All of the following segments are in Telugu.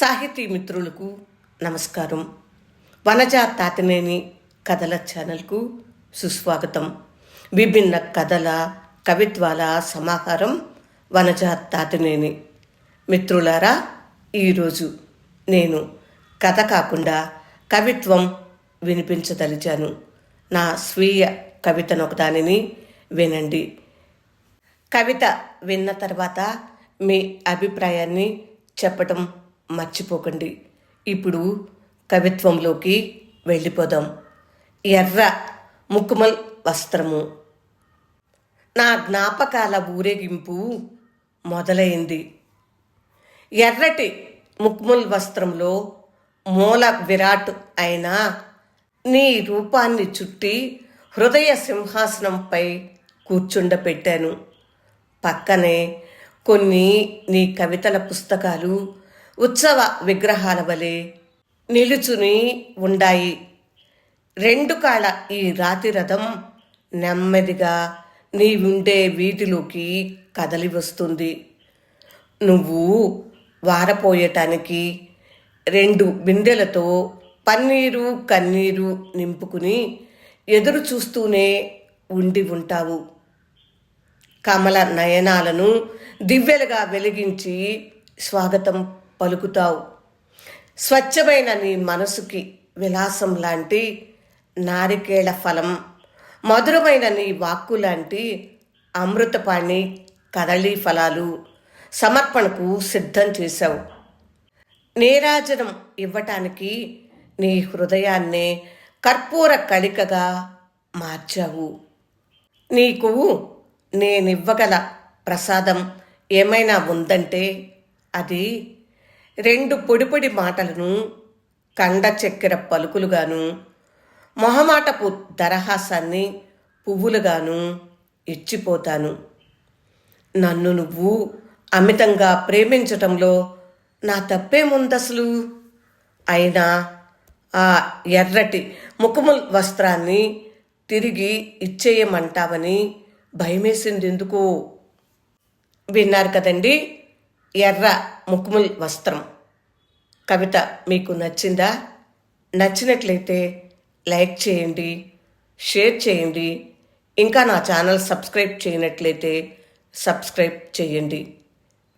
సాహితీ మిత్రులకు నమస్కారం. వనజా తాతినేని కథల ఛానల్కు సుస్వాగతం. విభిన్న కథల కవిత్వాల సమాహారం వనజా తాతినేని. మిత్రులారా ఈరోజు నేను కథ కాకుండా కవిత్వం వినిపించదలిచాను. నా స్వీయ కవితను ఒకదానిని వినండి. కవిత విన్న తర్వాత మీ అభిప్రాయాన్ని చెప్పటం మర్చిపోకండి. ఇప్పుడు కవిత్వంలోకి వెళ్ళిపోదాం. ఎర్ర ముక్కుమల్ వస్త్రము. నా జ్ఞాపకాల ఊరేగింపు మొదలైంది. ఎర్రటి ముక్ముల్ వస్త్రంలో మూల విరాట్ అయిన నీ రూపాన్ని చుట్టి హృదయ సింహాసనంపై కూర్చుండపెట్టాను. పక్కనే కొన్ని నీ కవితల పుస్తకాలు ఉత్సవ విగ్రహాల వలె నిలుచుని ఉండాయి. రెండు కాళ్ళ ఈ రాతి రథం నెమ్మదిగా నీ ఉండే వీధిలోకి కదలి వస్తుంది. నువ్వు వారపోయటానికి రెండు బిందెలతో పన్నీరు కన్నీరు నింపుకుని ఎదురు చూస్తూనే ఉండి ఉంటావు. కమల నయనాలను దివ్యలుగా వెలిగించి స్వాగతం పలుకుతావు. స్వచ్ఛమైన నీ మనసుకి విలాసం లాంటి నారికేళ ఫలం. మధురమైన నీ వాక్కు లాంటి అమృతపాణి కదళీ ఫలాలు సమర్పణకు సిద్ధం చేశావు. నీరాజనం ఇవ్వటానికి నీ హృదయాన్నే కర్పూర కళికగా మార్చావు. నీకు నేనివ్వగల ప్రసాదం ఏమైనా ఉందంటే అది రెండు పొడిపొడి మాటలను కండ చక్కెర పలుకులుగాను మొహమాటపు దరహాసాన్ని పువ్వులుగాను ఇచ్చిపోతాను. నన్ను నువ్వు అమితంగా ప్రేమించటంలో నా తప్పేముందసలు? అయినా ఆ ఎర్రటి ముఖముల్ వస్త్రాన్ని తిరిగి ఇచ్చేయమంటావని భయమేసింది ఎందుకు విన్నారు కదండి ఎర్ర ముక్ముల్ వస్త్రం. కవిత మీకు నచ్చిందా? నచ్చినట్లయితే లైక్ చేయండి షేర్ చేయండి. ఇంకా నా ఛానల్ సబ్స్క్రైబ్ చేయనట్లయితే సబ్స్క్రైబ్ చేయండి.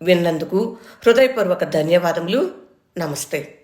విన్నందుకు హృదయపూర్వక ధన్యవాదములు. నమస్తే.